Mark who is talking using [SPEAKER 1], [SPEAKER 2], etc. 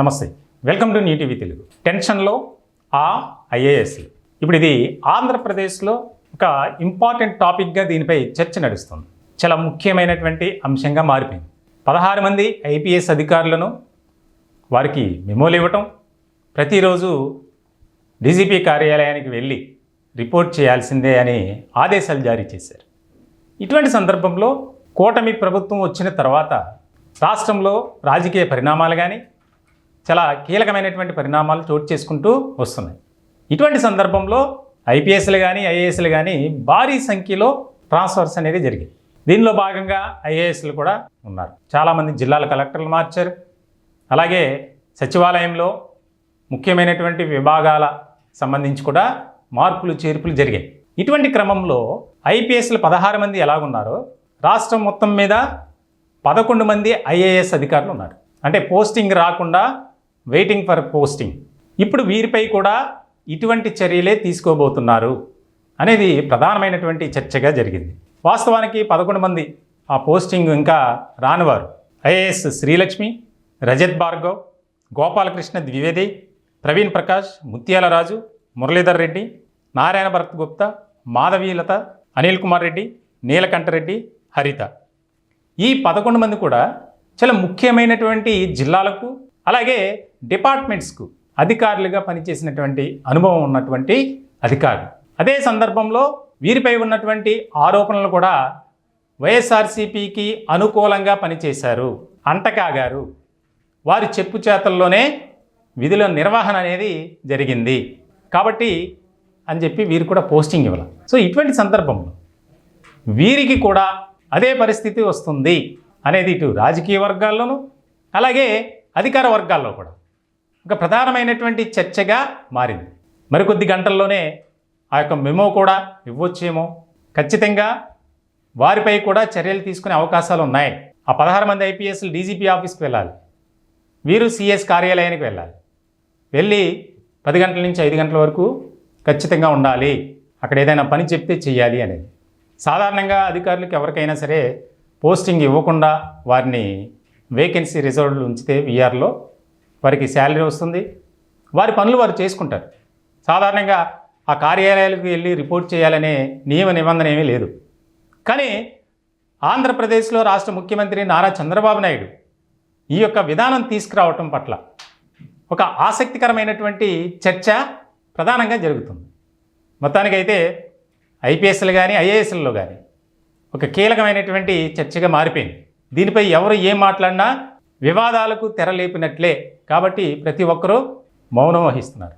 [SPEAKER 1] నమస్తే. Welcome to new Telugu. టెన్షన్లో ఆ ఐఏఎస్ ఇప్పుడు ఇది ఆంధ్రప్రదేశ్లో ఒక ఇంపార్టెంట్ టాపిక్గా దీనిపై చర్చ నడుస్తుంది. చాలా ముఖ్యమైనటువంటి అంశంగా మారిపోయింది. పదహారు మంది ఐపీఎస్ అధికారులను వారికి మెమోలు ఇవ్వటం ప్రతిరోజు డీజీపీ కార్యాలయానికి వెళ్ళి రిపోర్ట్ చేయాల్సిందే అని ఆదేశాలు జారీ చేశారు. ఇటువంటి సందర్భంలో కూటమి ప్రభుత్వం వచ్చిన తర్వాత రాష్ట్రంలో రాజకీయ పరిణామాలు కానీ చాలా కీలకమైనటువంటి పరిణామాలు చోటు చేసుకుంటూ వస్తున్నాయి. ఇటువంటి సందర్భంలో ఐపీఎస్లు కానీ ఐఏఎస్లు కానీ భారీ సంఖ్యలో ట్రాన్స్ఫర్స్ అనేది జరిగాయి. దీనిలో భాగంగా ఐఏఎస్లు కూడా ఉన్నారు. చాలామంది జిల్లాల కలెక్టర్లు మార్చారు. అలాగే సచివాలయంలో ముఖ్యమైనటువంటి విభాగాల సంబంధించి కూడా మార్పులు చేర్పులు జరిగాయి. ఇటువంటి క్రమంలో ఐపీఎస్లు పదహారు మంది ఎలాగున్నారో రాష్ట్రం మొత్తం మీద పదకొండు మంది ఐఏఎస్ అధికారులు ఉన్నారు. అంటే పోస్టింగ్ రాకుండా వెయిటింగ్ ఫర్ పోస్టింగ్ ఇప్పుడు వీరిపై కూడా ఇటువంటి చర్యలే తీసుకోబోతున్నారు అనేది ప్రధానమైనటువంటి చర్చగా జరిగింది. వాస్తవానికి పదకొండు మంది ఆ పోస్టింగ్ ఇంకా రానివారు. ఐఏఎస్ శ్రీలక్ష్మి రజత్ భార్గవ్ గోపాలకృష్ణ ద్వివేది ప్రవీణ్ ప్రకాష్ ముత్యాల రాజు మురళీధర్ రెడ్డి నారాయణ భరత్ గుప్తా మాధవీలత అనిల్ కుమార్ రెడ్డి నీలకంఠరెడ్డి హరిత. ఈ పదకొండు మంది కూడా చాలా ముఖ్యమైనటువంటి జిల్లాలకు అలాగే డిపార్ట్మెంట్స్కు అధికారులుగా పనిచేసినటువంటి అనుభవం ఉన్నటువంటి అధికారులు. అదే సందర్భంలో వీరిపై ఉన్నటువంటి ఆరోపణలు కూడా వైఎస్ఆర్సీపీకి అనుకూలంగా పనిచేశారు. అంటకాగారు వారి చెప్పు చేతల్లోనే విధుల నిర్వహణ అనేది జరిగింది. కాబట్టి అని చెప్పి వీరు కూడా పోస్టింగ్ ఇవ్వాలి. సో ఇటువంటి సందర్భంలో వీరికి కూడా అదే పరిస్థితి వస్తుంది అనేది ఇటు రాజకీయ వర్గాల్లోనూ అలాగే అధికార వర్గాల్లో కూడా ఒక ప్రధానమైనటువంటి చర్చగా మారింది. మరికొద్ది గంటల్లోనే ఆ యొక్క మెమో కూడా ఇవ్వచ్చేమో. ఖచ్చితంగా వారిపై కూడా చర్యలు తీసుకునే అవకాశాలు ఉన్నాయి. ఆ పదహారు మంది ఐపీఎస్లు డీజీపీ ఆఫీస్కి వెళ్ళాలి. వీరు సిఎస్ కార్యాలయానికి వెళ్ళాలి. వెళ్ళి పది గంటల నుంచి ఐదు గంటల వరకు ఖచ్చితంగా ఉండాలి. అక్కడ ఏదైనా పని చెప్తే చేయాలి అనేది. సాధారణంగా అధికారులకు ఎవరికైనా సరే పోస్టింగ్ ఇవ్వకుండా వారిని వేకెన్సీ రిజర్వ్లు ఉంచితే విఆర్లో వారికి శాలరీ వస్తుంది. వారి పనులు వారు చేసుకుంటారు. సాధారణంగా ఆ కార్యాలయాలకు వెళ్ళి రిపోర్ట్ చేయాలనే నియమ నిబంధన ఏమీ లేదు. కానీ ఆంధ్రప్రదేశ్లో రాష్ట్ర ముఖ్యమంత్రి నారా చంద్రబాబు నాయుడు ఈ యొక్క విధానం తీసుకురావటం పట్ల ఒక ఆసక్తికరమైనటువంటి చర్చ ప్రధానంగా జరుగుతుంది. మొత్తానికైతే ఐపీఎస్లు కానీ ఐఏఎస్లలో కానీ ఒక కీలకమైనటువంటి చర్చగా మారిపోయింది. దీనిపై ఎవరు ఏం మాట్లాడినా వివాదాలకు తెరలేపినట్లే కాబట్టి ప్రతి ఒక్కరూ మౌనం వహిస్తున్నారు.